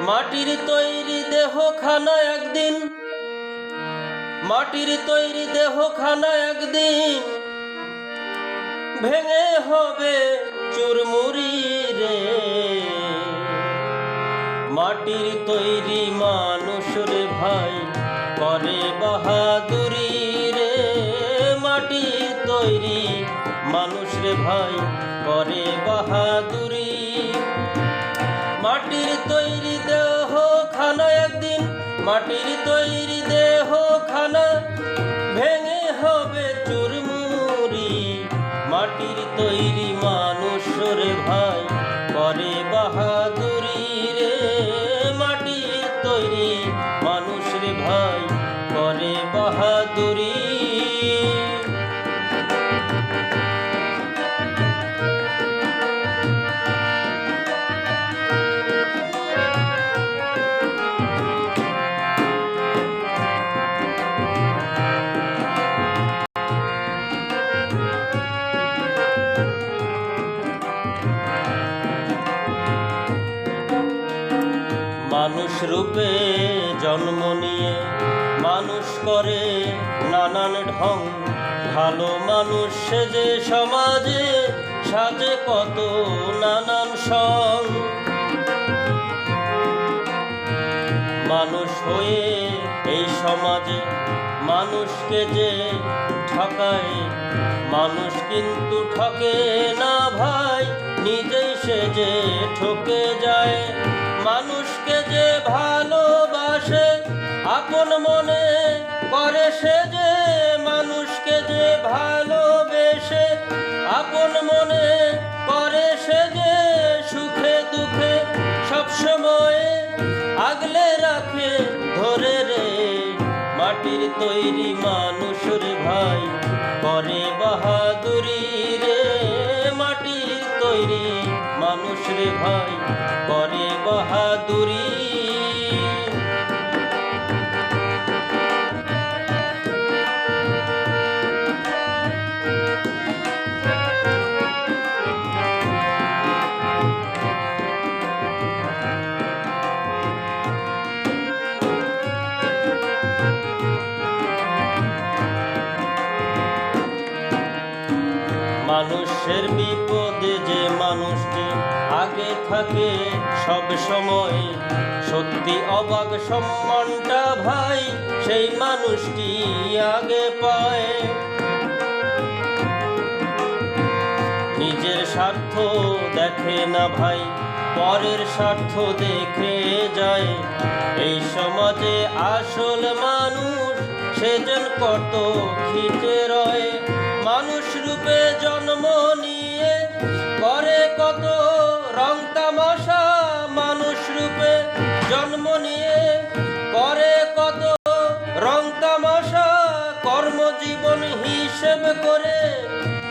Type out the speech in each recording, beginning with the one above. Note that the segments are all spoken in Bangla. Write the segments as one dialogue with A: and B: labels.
A: মাটির তৈরি দেহখানা একদিন। মাটির তৈরি দেহখানা একদিন। ভেঙে হবে চুরমুরি রে। মাটির তৈরি মানুষ রে ভাই, করে বাহাদুরি রে। মাটির তৈরি মানুষ রে ভাই, করে বাহাদুরি তৈরি দেহ খানা একদিন মাটির তৈরি দেহ খানা। ভেঙে হবে চুরমুরি মাটির তৈরি মানুষ মানুষ রূপে জন্ম নিয়ে মানুষ করে নানান ঢং। ভালো মানুষ সেজে সমাজে, সাজে কত নানান সং। মানুষ হয়ে এই সমাজে মানুষকে যে ঠকায়, মানুষ কিন্তু ঠকে না ভাই, নিজেই সে যে ঠকে যায়। মানুষকে যে ভালোবাসে, আপন মনে করে সে যে মানুষকে যে ভালোবেসে, আপন মনে করে সে যে সুখে দুঃখে সবসময় আগলে রাখে, ধরে রে মাটির তৈরি মানুষের ভাই করে বাহাদুরি রে ভাই করে বাহাদুরি মানুষের বিপদে যে মানুষটি আগে থাকে, সব সময় সত্যি অবাক সম্মানটা ভাই, সেই মানুষটি আগে পায়। নিজের স্বার্থ দেখে না ভাই, পরের স্বার্থ দেখে যায়। এই সমাজে আসল মানুষ সেজন কত খিটে রয়। মানুষ রূপে করে,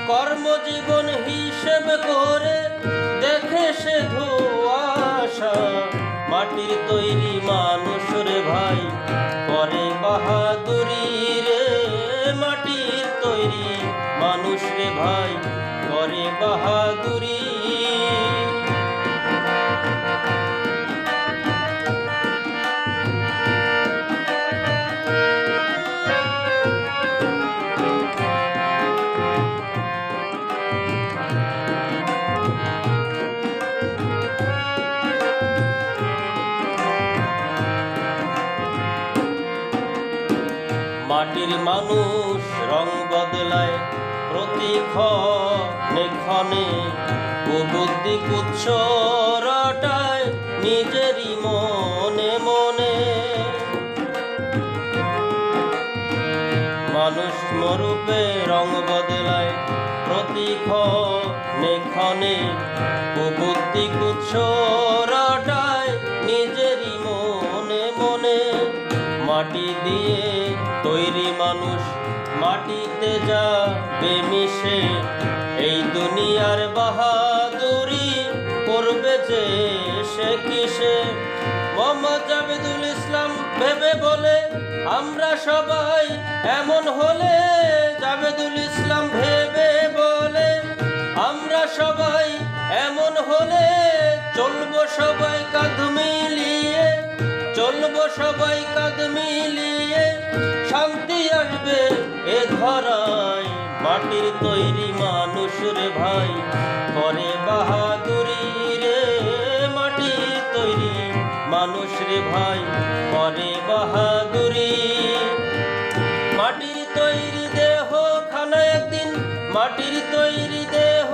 A: কর্মজীবন হিসেব করে, দেখে সে ধোয়াশা মাটির তৈরি মানুষ রে ভাই। করে বাহাদুরি রে মাটির তৈরি মানুষ রে ভাই। করে বাহাদুরি মাটির মানুষ রং বদলায় প্রতি ক্ষণে ক্ষণে বুদ্ধি কুচ্ছ রটায় নিজেরই মনে মনে। মানুষ মরূপে রং বদলায় প্রতি ক্ষণে ক্ষণে বুদ্ধি কুচ্ছ মাটি দিয়ে তৈরি মানুষ মাটিতে যাবে মিশে, এই দুনিয়ার বাহাদুরি করবে যে সে কিসে মোহাম্মদ জাবেদুল ইসলাম ভেবে বলে, আমরা সবাই এমন হলে জাবেদুল ইসলাম ভেবে সবাই কাঁদ মিলিয়ে শান্তি আসবে এ মাটির তৈরি মানুষ রে ভাই, করে বাহাদুরি রে। মাটির তৈরি মানুষ রে ভাই, করে বাহাদুরি। মাটির তৈরি দেহ খানা একদিন, মাটির তৈরি দেহ